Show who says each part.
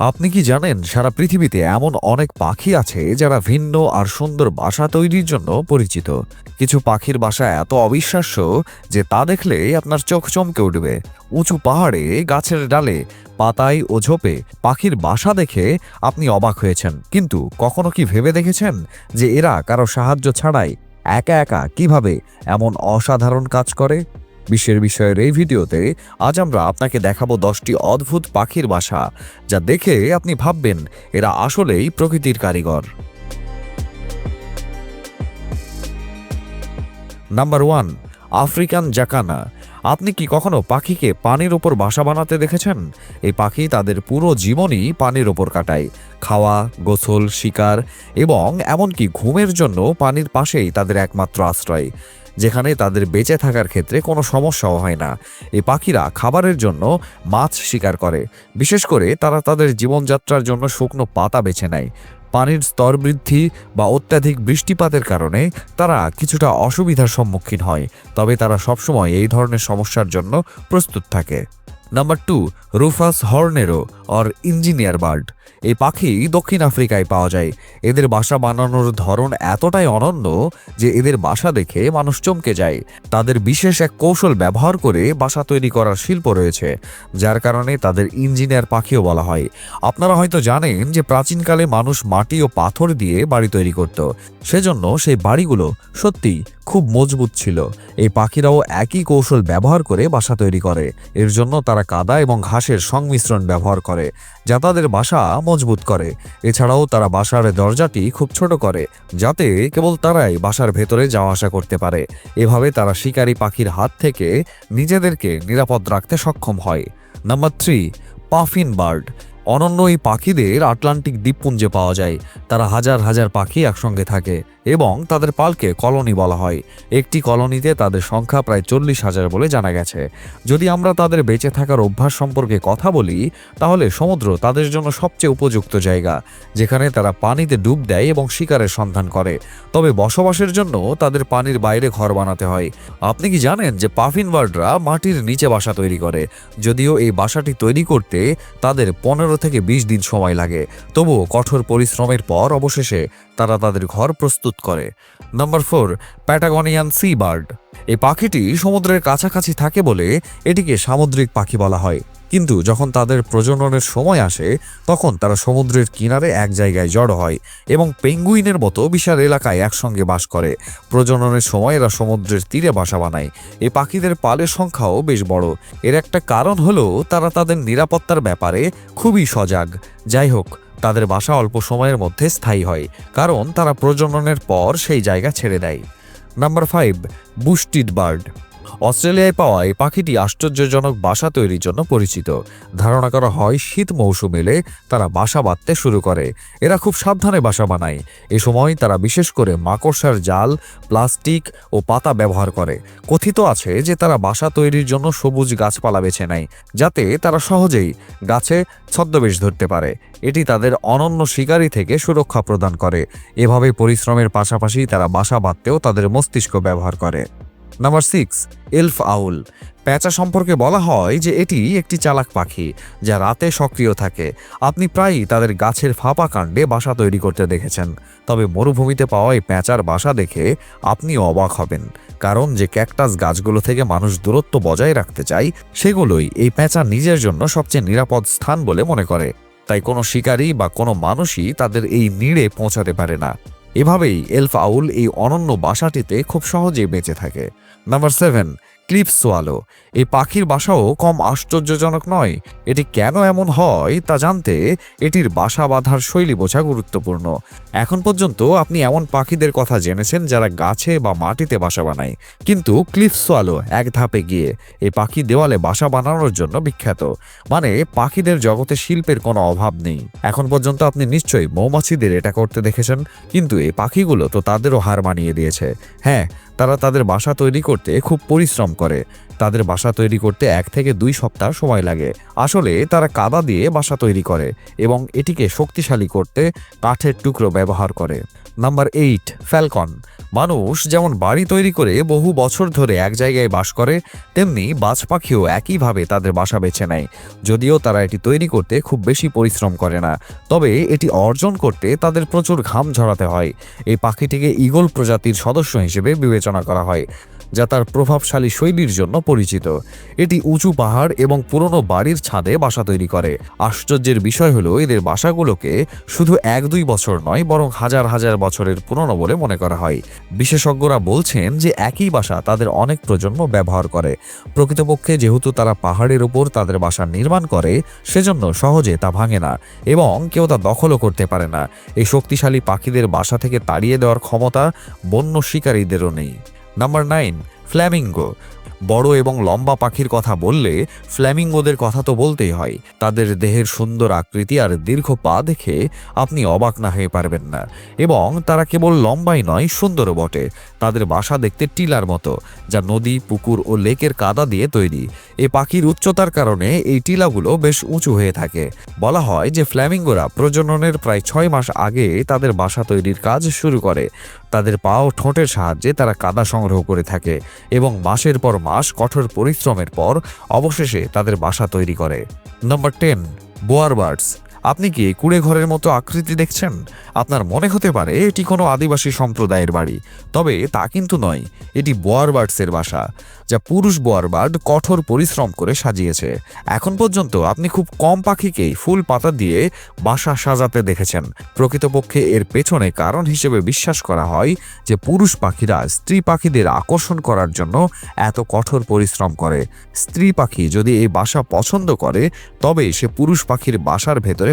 Speaker 1: আপনি কি জানেন সারা পৃথিবীতে এমন অনেক পাখি আছে যারা ভিন্ন আর সুন্দর বাসা তৈরির জন্য পরিচিত? কিছু পাখির বাসা এত অবিশ্বাস্য যে তা দেখলে আপনার চোখ চমকে উঠবে। উঁচু পাহাড়ে, গাছের ডালে, পাতায় ও ঝোপে পাখির বাসা দেখে আপনি অবাক হয়েছেন। কিন্তু কখনো কি ভেবে দেখেছেন যে এরা কারও সাহায্য ছাড়াই একা একা কীভাবে এমন অসাধারণ কাজ করে? বিশ্বের বিষয়ের এই ভিডিওতে আজ আমরা আপনাকে দেখাবো দশটি অদ্ভুত পাখির বাসা, যা দেখে আপনি ভাববেন এরা আসলেই প্রকৃতির কারিগর। Number one, African jacana. আপনি কি কখনো পাখিকে পানির ওপর বাসা বানাতে দেখেছেন? এই পাখি তাদের পুরো জীবনই পানির ওপর কাটায়। খাওয়া, গোসল, শিকার এবং এমনকি ঘুমের জন্য পানির পাশেই তাদের একমাত্র আশ্রয়। যেখানে তাদের বেঁচে থাকার ক্ষেত্রে কোনো সমস্যাও হয় না। এই পাখিরা খাবারের জন্য মাছ শিকার করে। বিশেষ করে তারা তাদের জীবনযাত্রার জন্য শুকনো পাতা বেছে নেয়। পানির স্তর বৃদ্ধি বা অত্যাধিক বৃষ্টিপাতের কারণে তারা কিছুটা অসুবিধার সম্মুখীন হয়। তবে তারা সবসময় এই ধরনের সমস্যার জন্য প্রস্তুত থাকে। Number two rufous hornero or engineer bird এই পাখি দক্ষিণ আফ্রিকায় পাওয়া যায়। এদের বাসা বানানোর ধরন এতটাই অনন্য যে এদের বাসা দেখে মানুষ চমকে যায়। তাদের বিশেষ এক কৌশল ব্যবহার করে বাসা তৈরি করার শিল্প রয়েছে, যার কারণে তাদের ইঞ্জিনিয়ার পাখিও বলা হয়। আপনারা হয়তো জানেন যে প্রাচীনকালে মানুষ মাটি ও পাথর দিয়ে বাড়ি তৈরি করত। সেজন্য সেই বাড়িগুলো সত্যি খুব মজবুত ছিল। এই পাখিরাও একই কৌশল ব্যবহার করে বাসা তৈরি করে। এর জন্য তারা কাদা এবং ঘাসের সংমিশ্রণ ব্যবহার করে, যা তাদের বাসা মজবুত করে। এছাড়াও তারা বাসার দরজাটি খুব ছোট করে, যাতে কেবল তারাই বাসার ভেতরে যাওয়া আসা করতে পারে। এভাবে তারা শিকারী পাখির হাত থেকে নিজেদেরকে নিরাপদ রাখতে সক্ষম হয়। Number three, puffin bird. অনন্য এই পাখিদের আটলান্টিক দ্বীপপুঞ্জে পাওয়া যায়। তারা হাজার হাজার পাখি একসঙ্গে থাকে এবং তাদের পালকে কলোনি বলা হয়। একটি কলোনিতে তাদের সংখ্যা প্রায় চল্লিশ হাজার বলে জানা গেছে। যদি আমরা তাদের বেঁচে থাকার অভ্যাস সম্পর্কে কথা বলি, তাহলে সমুদ্র তাদের জন্য সবচেয়ে উপযুক্ত জায়গা, যেখানে তারা পানিতে ডুব দেয় এবং শিকারের সন্ধান করে। তবে বসবাসের জন্য তাদের পানির বাইরে ঘর বানাতে হয়। আপনি কি জানেন যে পাফিন বার্ডরা মাটির নিচে বাসা তৈরি করে? যদিও এই বাসাটি তৈরি করতে তাদের পনেরো থেকে বিশ দিন সময় লাগে। তবুও কঠোর পরিশ্রমের পর অবশেষে তারা তাদের ঘর প্রস্তুত করে। Number four, Patagonian sea bird এই পাখিটি সমুদ্রের কাছাকাছি থাকে বলে এটিকে সামুদ্রিক পাখি বলা হয়। কিন্তু যখন তাদের প্রজননের সময় আসে, তখন তারা সমুদ্রের কিনারে এক জায়গায় জড়ো হয় এবং পেঙ্গুইনের মতো বিশাল এলাকায় একসঙ্গে বাস করে। প্রজননের সময় এরা সমুদ্রের তীরে বাসা বানায়। এই পাখিদের পালের সংখ্যাও বেশ বড়। এর একটা কারণ হলো, তারা তাদের নিরাপত্তার ব্যাপারে খুবই সজাগ। যাই হোক, তাদের বাসা অল্প সময়ের মধ্যে স্থায়ী হয়, কারণ তারা প্রজননের পর সেই জায়গা ছেড়ে দেয়। নাম্বার ফাইভ, বুস্টিড বার্ড। অস্ট্রেলিয়ায় পাওয়া এই পাখিটি আশ্চর্যজনক বাসা তৈরির জন্য পরিচিত। ধারণা করা হয়, শীত মৌসুম এলে তারা বাসা বাঁধতে শুরু করে। এরা খুব সাবধানে বাসা বানায়। এ সময় তারা বিশেষ করে মাকড়সার জাল, প্লাস্টিক ও পাতা ব্যবহার করে। কথিত আছে যে তারা বাসা তৈরির জন্য সবুজ গাছপালা বেছে নেয়, যাতে তারা সহজেই গাছে ছদ্মবেশ ধরতে পারে। এটি তাদের অনন্য শিকারী থেকে সুরক্ষা প্রদান করে। এভাবে পরিশ্রমের পাশাপাশি তারা বাসা বাঁধতেও তাদের মস্তিষ্ক ব্যবহার করে। নাম্বার সিক্স এলফ আউল প্যাঁচা সম্পর্কে বলা হয় যে এটি একটি চালাক পাখি যা রাতে সক্রিয় থাকে। আপনি প্রায়ই তাদের গাছের ফাঁপা কাণ্ডে বাসা তৈরি করতে দেখেছেন। তবে মরুভূমিতে পাওয়া এই প্যাঁচার বাসা দেখে আপনিও অবাক হবেন। কারণ যে ক্যাকটাস গাছগুলো থেকে মানুষ দূরত্ব বজায় রাখতে চায়, সেগুলোই এই প্যাঁচা নিজের জন্য সবচেয়ে নিরাপদ স্থান বলে মনে করে। তাই কোনো শিকারী বা কোনো মানুষই তাদের এই নিড়ে পৌঁছাতে পারে না। এভাবেই এলফ আউল এই অনন্য বাসাটিতে খুব সহজেই বেঁচে থাকে। Number seven cliff swallow. এই পাখির বাসাও কম আশ্চর্যজনক নয়। এটি কেন এমন হয় তা জানতে এটির বাসা বাঁধার শৈলী বোঝা গুরুত্বপূর্ণ। এখন পর্যন্ত আপনি এমন পাখিদের কথা জেনেছেন যারা গাছে বা মাটিতে বাসা বানায়। কিন্তু ক্লিফ সোয়ালো এক ধাপে গিয়ে এই পাখি দেওয়ালে বাসা বানানোর জন্য বিখ্যাত। মানে পাখিদের জগতে শিল্পের কোনো অভাব নেই। এখন পর্যন্ত আপনি নিশ্চয়ই মৌমাছিদের এটা করতে দেখেছেন। কিন্তু এই পাখিগুলো তো তাদেরও হার মানিয়ে দিয়েছে। হ্যাঁ তারা তাদের বাসা তৈরি করতে খুব পরিশ্রম করে। তাদের বাসা তৈরি করতে এক থেকে দুই সপ্তাহ সময় লাগে। আসলে তারা কাদা দিয়ে বাসা তৈরি করে এবং এটিকে শক্তিশালী করতে কাঠের টুকরো ব্যবহার করে। Number eight, falcon. মানুষ যেমন বাড়ি তৈরি করে বহু বছর ধরে এক জায়গায় বাস করে, তেমনি বাজ পাখিও একইভাবে তাদের বাসা বেছে নেয়। যদিও তারা এটি তৈরি করতে খুব বেশি পরিশ্রম করে না। তবে এটি অর্জন করতে তাদের প্রচুর ঘাম ঝরাতে হয়। এই পাখিটিকে ঈগল প্রজাতির সদস্য হিসেবে বিবেচনা করা হয় যা তার প্রভাবশালী শৈলীর জন্য পরিচিত। এটি উঁচু পাহাড় এবং পুরনো বাড়ির ছাদে বাসা তৈরি করে। আশ্চর্যের বিষয় হলো, এদের বাসাগুলোকে শুধু এক দুই বছর নয়, বরং হাজার হাজার বছরের পুরনো বলে মনে করা হয়। বিশেষজ্ঞরা বলছেন যে একই বাসা তাদের অনেক প্রজন্ম ব্যবহার করে। প্রকৃতপক্ষে যেহেতু তারা পাহাড়ের উপর তাদের বাসা নির্মাণ করে, সেজন্য সহজে তা ভাঙে না এবং কেউ তা দখলও করতে পারে না। এই শক্তিশালী পাখিদের বাসা থেকে তাড়িয়ে দেওয়ার ক্ষমতা বন্য শিকারীদেরও নেই। নাম্বার নাইন ফ্ল্যামিঙ্গো বড় এবং লম্বা পাখির কথা বললে ফ্ল্যামিঙ্গোদের কথা তো বলতেই হয়। তাদের দেহের সুন্দর আকৃতি আর দীর্ঘ পা দেখে আপনি অবাক না হয়ে পারবেন না। এবং তারা কেবল লম্বাই নয়, সুন্দরও বটে। তাদের বাসা দেখতে টিলার মতো, যা নদী, পুকুর ও লেকের কাদা দিয়ে তৈরি। এ পাখির উচ্চতার কারণে এই টিলাগুলো বেশ উঁচু হয়ে থাকে। বলা হয় যে ফ্ল্যামিঙ্গোরা প্রজননের প্রায় ছয় মাস আগে তাদের বাসা তৈরির কাজ শুরু করে। তাদের পা ও ঠোঁটের সাহায্যে তারা কাদা সংগ্রহ করে থাকে এবং মাসের পর মাস কঠোর পরিশ্রমের পর অবশেষে তাদের বাসা তৈরি করে। নম্বর টেন বোয়ার বার্ডস আপনি কি কুড়ে ঘরের মতো আকৃতি দেখছেন? আপনার মনে হতে পারে এটি কোনো আদিবাসী সম্প্রদায়ের বাড়ি। তবে তা কিন্তু নয়, এটি বোয়ার বার্ডসের বাসা, যা পুরুষ বোয়ার বার্ড কঠোর পরিশ্রম করে সাজিয়েছে। এখন পর্যন্ত আপনি খুব কম পাখিকেই ফুল পাতা দিয়ে বাসা সাজাতে দেখেছেন। প্রকৃতপক্ষে এর পেছনে কারণ হিসেবে বিশ্বাস করা হয় যে পুরুষ পাখিরা স্ত্রী পাখিদের আকর্ষণ করার জন্য এত কঠোর পরিশ্রম করে। স্ত্রী পাখি যদি এই বাসা পছন্দ করে, তবে সে পুরুষ পাখির বাসার ভেতরে